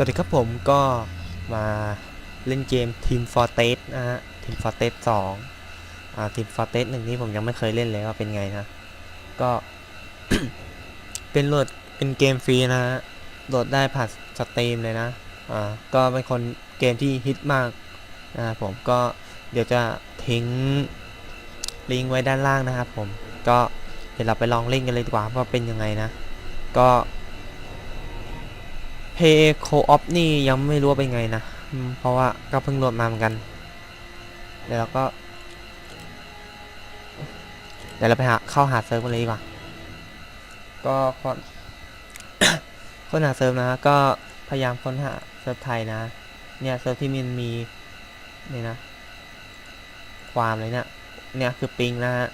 สวัสดีครับผมก็มาเล่นเกม Team Fortress นะฮะ Team Fortress 2อ่า Team Fortress 1 นี่ผมยังไม่เคยเล่นเลยว่าเป็นไงนะ ก็เป็นโหลดเป็นเกมฟรีนะฮะ โหลดได้ผ่านสตรีมเลยนะ อ่า ก็เป็นคนเกมที่ฮิตมากนะผมก็เดี๋ยวจะทิ้งลิงก์ไว้ด้านล่างนะครับผม ก็เดี๋ยวเราไปลองเล่นกันเลยดีกว่าว่าเป็นยังไงนะ ก็ เพย์โคออฟนี่ยังไม่รู้ว่าเป็นไงนะ เพราะว่าก็เพิ่งโหลดมาเหมือนกัน เดี๋ยวเราก็ เดี๋ยวเราไปหาเข้าหาเซิร์ฟกันเลยดีกว่า ก็ค้นค้นหาเซิร์ฟนะ ก็พยายามค้นหาเซิร์ฟไทยนะ เนี่ยเซิร์ฟที่มันมีนี่นะ ความเลยเนี่ย เนี่ยคือปิงนะฮะ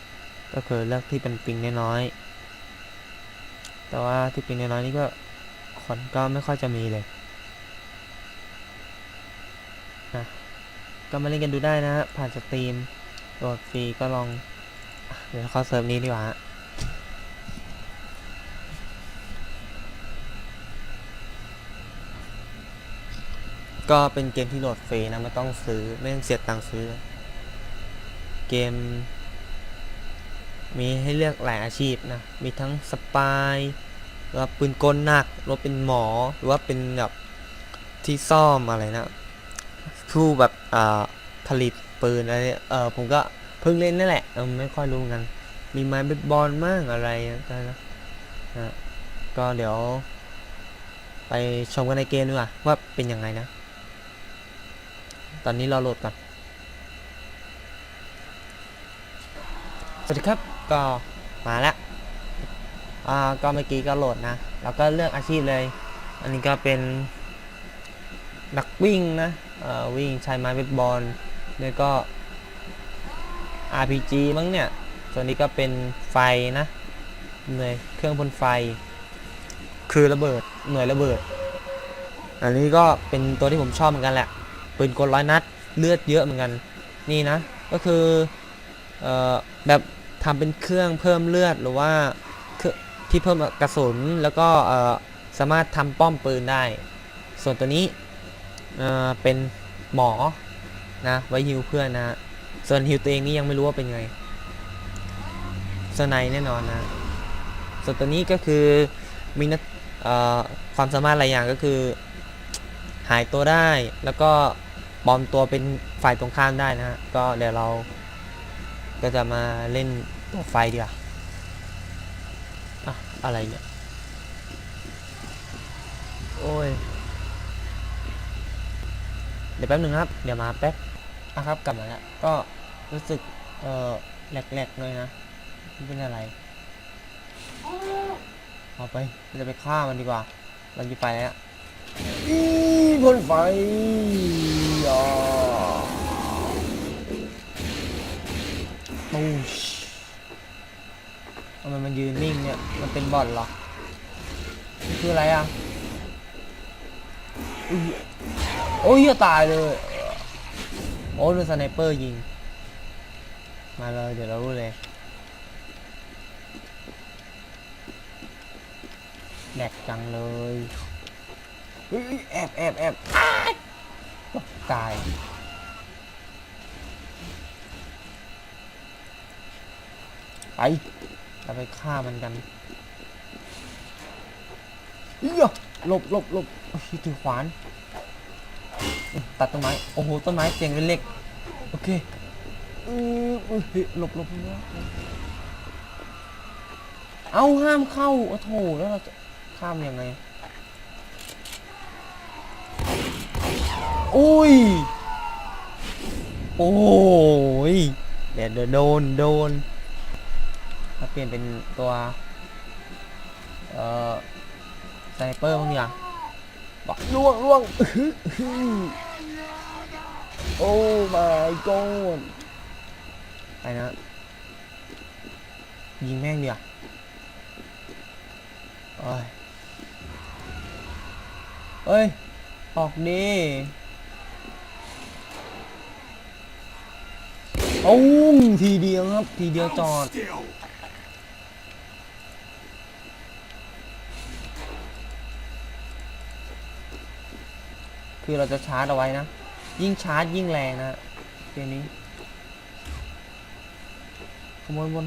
ก็คือเลือกที่เป็นปิงน้อยๆ แต่ว่าที่ปิงน้อยๆนี่ก็ คนก็ไม่ค่อยจะมีเลยนะก็มาเล่นกันดูได้นะฮะผ่านสตรีมโหลดฟรีก็ลอง เดี๋ยวเข้าเซิร์ฟนี้ดีกว่าก็เป็นเกมที่โหลดฟรีนะไม่ต้องซื้อไม่ต้องเสียตังค์ซื้อ เกม มีให้เลือกหลายอาชีพนะ มีทั้งสปาย หรือว่าปืนกลหนักหรือเป็นหมอหรือว่าเป็นแบบที่ซ่อมอะไรนะผู้แบบอ่าผลิตปืนอะไรเออผมก็เพิ่งเล่นนั่นแหละเออไม่ค่อยรู้เหมือนกัน มีไม้เบสบอลมั่งอะไรนะนะนะก็เดี๋ยว ไปชมกันในเกมดีกว่าว่าเป็นยังไงนะ ตอนนี้เราโหลดก่อนสวัสดีครับก็มาแล้ว อ่าก็เมื่อกี้ก็โหลดนะ แล้วก็เลือกอาชีพเลย อันนี้ก็เป็นนักวิ่งนะเอ่อวิ่งใช้ไม้เบสบอลแล้วก็ RPG มั้งเนี่ย ส่วนนี้ก็เป็นไฟนะหน่วยเครื่องพ่นไฟ คือระเบิดหน่วยระเบิด อันนี้ก็เป็นตัวที่ผมชอบเหมือนกันแหละปืนกลร้อยนัดเลือดเยอะเหมือนกันนี่นะ ก็คือเอ่อแบบทำเป็นเครื่องเพิ่มเลือดหรือว่า ที่เพิ่มกระสุนแล้วก็สามารถทำป้อมปืนได้ ส่วนตัวนี้เเป็นหมอนะไว้ฮิวเพื่อนนะส่วนฮิวตัวเองนี่ยังไม่รู้ว่าเป็นไงสไนแน่นอนนะส่วนตัวนี้ก็คือมีนักความสามารถหลายอย่างก็คือ หายตัวได้แล้วก็ปลอมตัวเป็นฝ่ายตรงข้ามได้นะฮะก็เดี๋ยวเราก็จะมาเล่นตัวไฟดีกว่า อะไรเนี่ย โอ้ย เดี๋ยวแป๊บหนึ่งครับ เดี๋ยวมาแป๊บอะครับกลับมาแล้ว ก็รู้สึก เอ่อแหลกๆเลยนะไมันเป็นอะไร เอาไปเราจะไปฆ่ามันดีกว่า เราจะไปแล้วอีพ่นไฟอ่าตูช ทำไมมันยืนนิ่งเนี่ย มันเป็นบอทเหรอ คืออะไรอะอุ๊ยโอ้ยตายเลย โอ้โดนสไนเปอร์ยิง มาเลย เดี๋ยวเรารู้เลยแหลกจังเลยเฮ้ยแอบแอบแอบตายไป เราไปฆ่ามันกันเอี้ยหลบหลบหลบโอ้ยถือขวาน ตัดต้นไม้ โอ้โห ต้นไม้เสียงเล็กๆโอเคออเอ้ยหลบหลบหลบเอาห้ามเข้า โอ้โถแล้วเราจะข้ามยังไงอุ้ย โอ้ยเดี๋ยวเดี๋ยวโดน โดน เปลี่ยนเป็นตัว เอ่อสไนเปอร์บ้างอย่างบอกล่วงล่วงโอ้ my god ไปนะ ยิงแม่งเดียวโอ้ยเอ้ย ออกดีโอ้มทีเดียวครับ ทีเดียวจอด คือเราจะชาร์จเอาไว้นะ ยิ่งชาร์จยิ่งแรงนะฮะเกมนี้ขโมยบน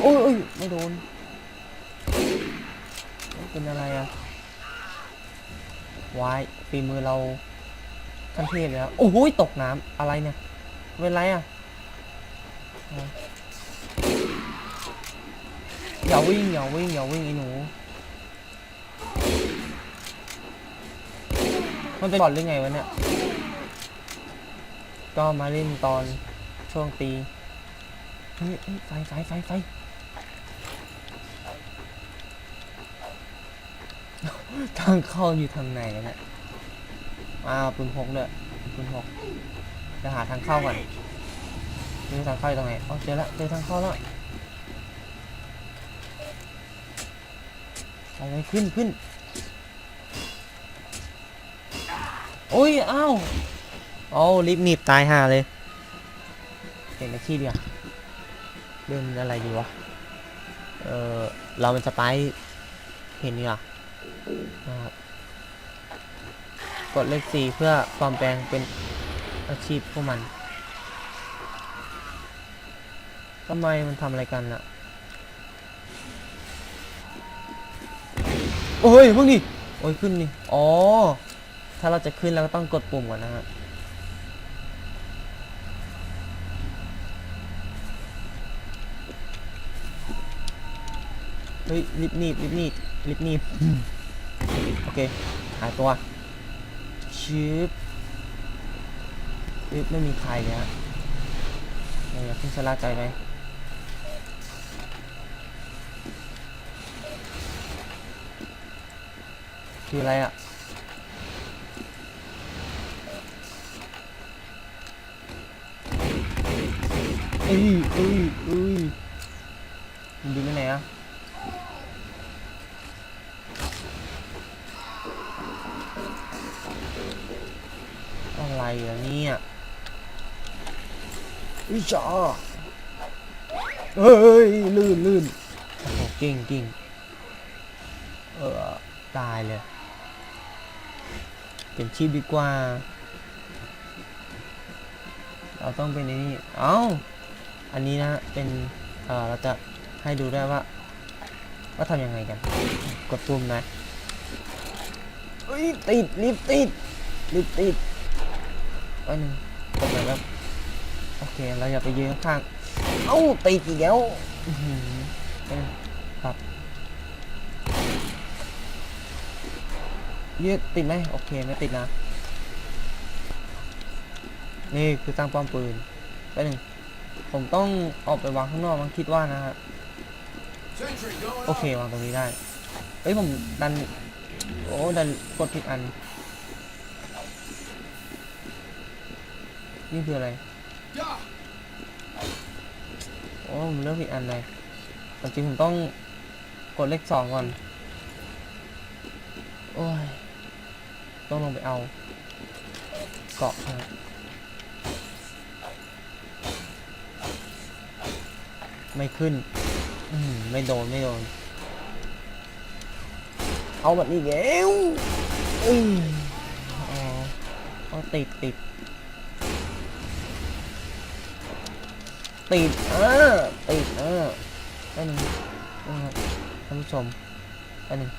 โอ้ยโอ้ยไม่โดน เป็นอะไรอะวายฝีมือเราขั้นเทพเลยครับโอ้โหตกน้ำอะไรเนี่ยเป็นไรอะอะอย่าวิ่งอย่าวิ่งอย่าวิ่งไอ้หนู มันเป็นบอลหรือไงวะเนี่ย ก็มาเล่นตอนช่วงตีเฮ้ยไฟไฟไฟไฟทางเข้าอยู่ทางไหนเนี่ยอ้าวปืนพกเนี่ยปืนพกจะหาทางเข้าก่อนนี่ทางเข้าอยู่ตรงไหนอ๋อเจอแล้วเจอทางเข้าแล้วไปเลยขึ้นขึ้น โอ้ยอ้าวโอ้ลิฟต์หนีบตายห่าเลยเปลี่ยนอาชีพดีกว่าเล่นอะไรดีวะ เออเราเป็นสไปร์เห็นดีกว่านะครับกดเลขสี่เพื่อปลอมแปลงเป็นอาชีพพวกมันทำไมมันทำอะไรกันล่ะ โอ้ยเพิ่งดิโอ้ยขึ้นนี่อ๋อ ถ้าเราจะขึ้นเราก็ต้องกดปุ่มก่อนนะฮะเฮ้ยลิฟต์หนีบลิฟต์หนีบลิฟต์หนีบโอเคหายตัวชืบลิฟต์ไม่มีใครเลยฮะเอออย่าเพิ่งชะล่าใจไปคืออะไรอะ อ้ยเอ้ยเอ้ยมันดึงไปไหนอะอะไรอะเนี่ยอิจาเฮ้ยลื่นลื่นโอ้โหเก่งเก่งเออตายเลยเปลี่ยนชีพดีกว่า เราต้องเป็นนี่ เอ้า อันนี้นะเป็นเเราจะให้ดูได้ว่าว่าทำยังไงกัน กดปุ่มนะเฮ้ยติดลิฟต์ติดลิฟต์ติดอันหนึ่งกดไปแล้วโอเคเราอย่าไปยืนข้างเอ้าตีกี่แล้วอือหือเอ้ยครับยืดติดไหมโอเคไม่ติดนะ นี่คือตั้งป้อมปืนไปหนึ่ง ผมต้องออกไปวางข้างนอกมันคิดว่านะฮะ Sentry going โอเควางตรงนี้ได้เฮ้ยผมดันโอ้ดันกดผิดอัน นี่คืออะไรโอ้ผมเลือกผิดอันเลยแต่จริงผมต้องกดเลขสองก่อน โอ้ย ต้องลงไปเอา เกาะนะ ไม่ขึ้น อืมไม่โดนไม่โดน เอาแบบนี้แล้วอืมอ๋ออติดติดติดเออติดเออแป๊บนึงครับท่านผู้ชมแป๊บนึง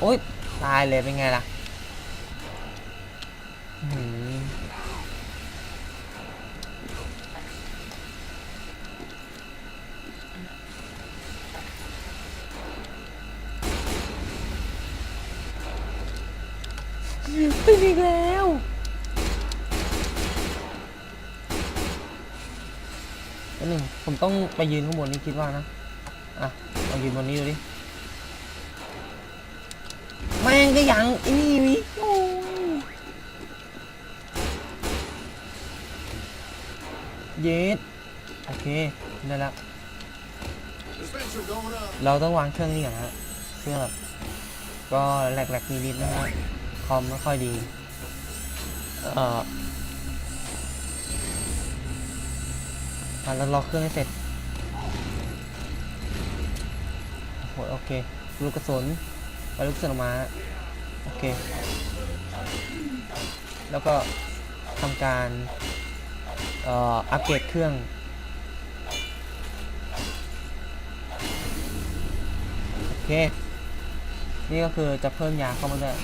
โอ๊ยตายเลยเป็นไงล่ะ อื้อ หือติดอีกแล้วนิดหนึ่งผมต้องไปยืนข้างบนนี้คิดว่านะ อะลองยืนบนนี้ดูดิ แม่งก็ยังไอ้นี่วิเย็ดโอเค ได้แล้วเราต้องวางเครื่องนี้ก่อนนะฮะ เครื่องแบบก็แหลกๆนิดๆนะฮะ อมไม่ค่อยดี เอ่ออะเรารอเครื่องให้เสร็จโอเคโหโอเค ลูกกระสุนไปลูกกระสุนออกมา โอเค แล้วก็ทำการ เอ่อ อัปเกรดเครื่องโอเค นี่ก็คือจะเพิ่มยาเข้ามาด้วย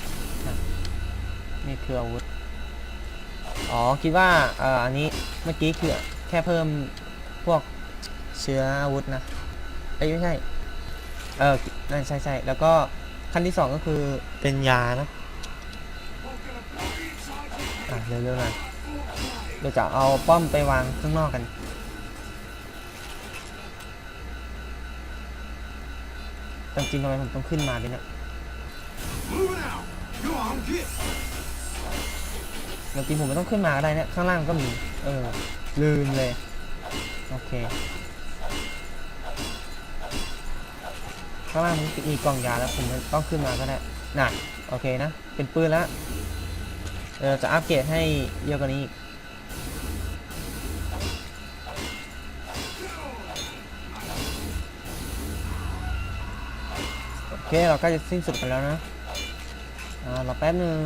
นี่คืออาวุธ อ๋อ คิดว่าเอ่ออันนี้เมื่อกี้คือแค่เพิ่มพวกเชื้ออาวุธนะเอ้ยไม่ใช่ เออนั่นใช่ใช่แล้วก็ขั้นที่สองก็คือเป็นยานะอะเร็วๆหน่อยเดี๋ยวจะเอาป้อมไปวางข้างนอกกัน จริงๆทำไมผมต้องขึ้นมาด้วยเนี่ย Moving out. Go on, get. จริงๆผมไม่ต้องขึ้นมาก็ได้เนี่ยข้างล่างก็มี เออ ลืมเลย โอเค ข้างล่างมันมีกล่องยาแล้วผมต้องขึ้นมาก็ได้น่ะโอเคนะ เป็นปืนแล้วเราจะอัปเกรดให้เยอะกว่านี้อีกโอเค เราใกล้จะสิ้นสุดกันแล้วนะ อ่ารอแป๊บหนึ่ง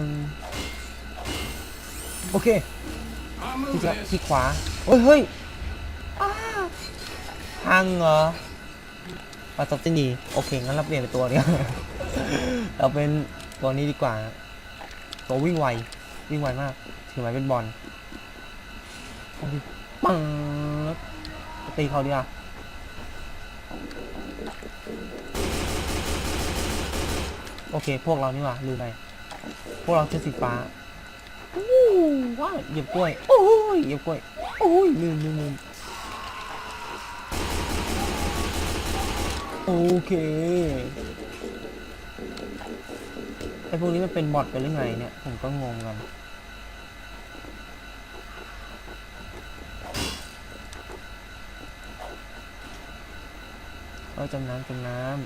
โอเคที่จะที่ขวาเฮ้ยเฮ้ยอ้าพังเหรอปาตบจะหนีโอเค งั้นเราเปลี่ยนเป็นตัวเดียวเราเป็นตัวนี้ดีกว่า ตัววิ่งไว วิ่งไวมาก ถือไม้เป็นบอลดิปังตีเขาดีกว่าโอเค พวกเรานี่ว่าลืมไป พวกเราชุดสีฟ้า โอ้ว้าวเหยียบกล้วย โอ้ยเหยียบกล้วย โอ้ยลืมลืมลืมโอเคไอพวกนี้มันเป็นบอทกันหรือไงเนี่ย ผมก็งงกันเอาจมน้ำจมน้ำ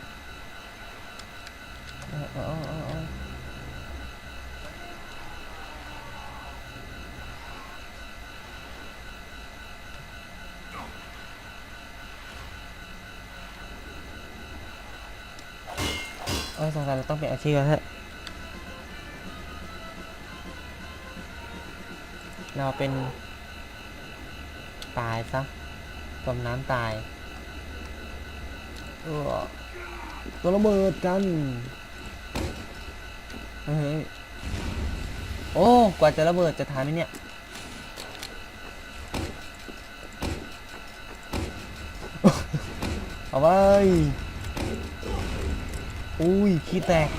เออาเอาเอาเอาเอ้ยสงสัยเราต้องเปลี่ยนอาชีพแล้วฮะเราเป็น ตายซะจมน้ำตายเออตัวระเบิดกันเฮ้ยโอ้ กว่าจะระเบิดจะทานไหมเนี่ยเอาไป อุ้ยขี้แตก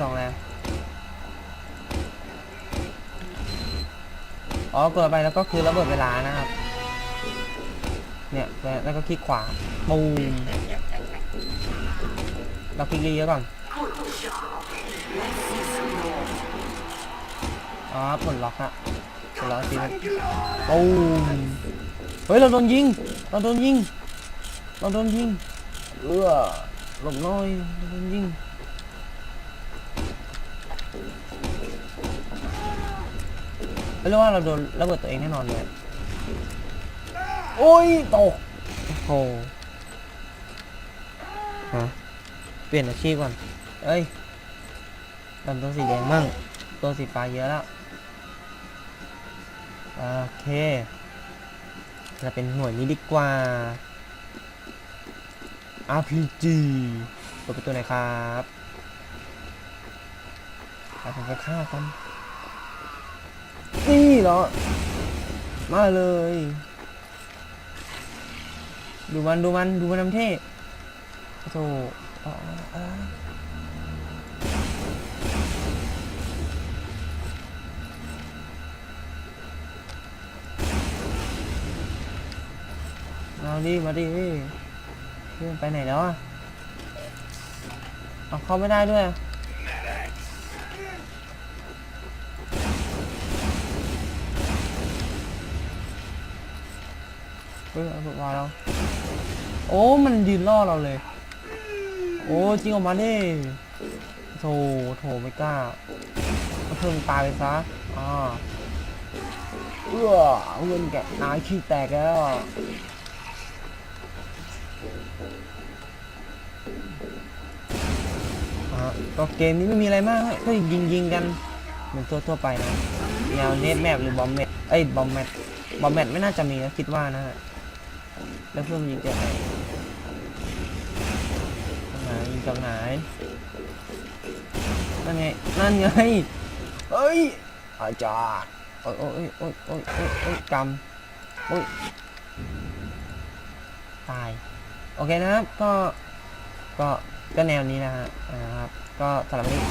สองแล้วอ๋อกดไปแล้วก็คือระเบิดเวลานะครับ เนี่ยแล้วก็คลิกขวาปูมเราคลิกเยอะก่อนอ๋อผลล็อกอะผลล็อกทีมันปูมเฮ้ยเราโดนยิง เราโดนยิง เราโดนยิงเออหลบหน่อยเราโดนยิงเรียกว่าเราโดนระเบิดตัวเองแน่นอนเลยโอ้ยตกโอ้โหฮะเปลี่ยนอาชีพก่อนเอ้ยทำตัวสีแดงมั่งตัวสีฟ้าเยอะแล้วโอเคเราเป็นหน่วยนี้ดีกว่า RPG เปิดประตูหน่อยครับไปทำไปฆ่ากันนี่เหรอ มาเลย ดูมันดูมันดูมันทำเท่โอ้โหเอาเอเอาดิมาดิ เพื่อนไปไหนแล้วอะเอาเข้าไม่ได้ด้วยเฮ้ยเอาวาเราโอ้ มันยืนล่อเราเลย โอ้ จริงออกมาดิโถโถไม่กล้าก็เพิ่มตายไปซะอ่าเอื้อเงินแกนายขี้แตกแล้ว อ่าก็เกมนี้ไม่มีอะไรมากก็ยิงยิงๆกันเหมือนตัวทั่วไปนะแนวเนตแมปหรือบอมเมทเอ้ยบอมแมทบอมแมทไม่น่าจะมีนะคิดว่านะฮะแล้วเพื่อนมันยิงจากไหนจาหนยิงจากไหนนั่นไงนั่นไงเอ้ยอาจารย์โอ้ยโอ้ยโอ้ยโอ้ยโอ้ยโอ้ยกำโอ้ยตาย โอเคนะครับ ก็ก็ก็แนวนี้นะฮะนะครับ ก็สำหรับวันนี้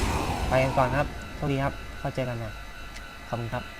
ไปกันก่อนครับสวัสดีครับเข้าเจอกันนะขอบคุณครับ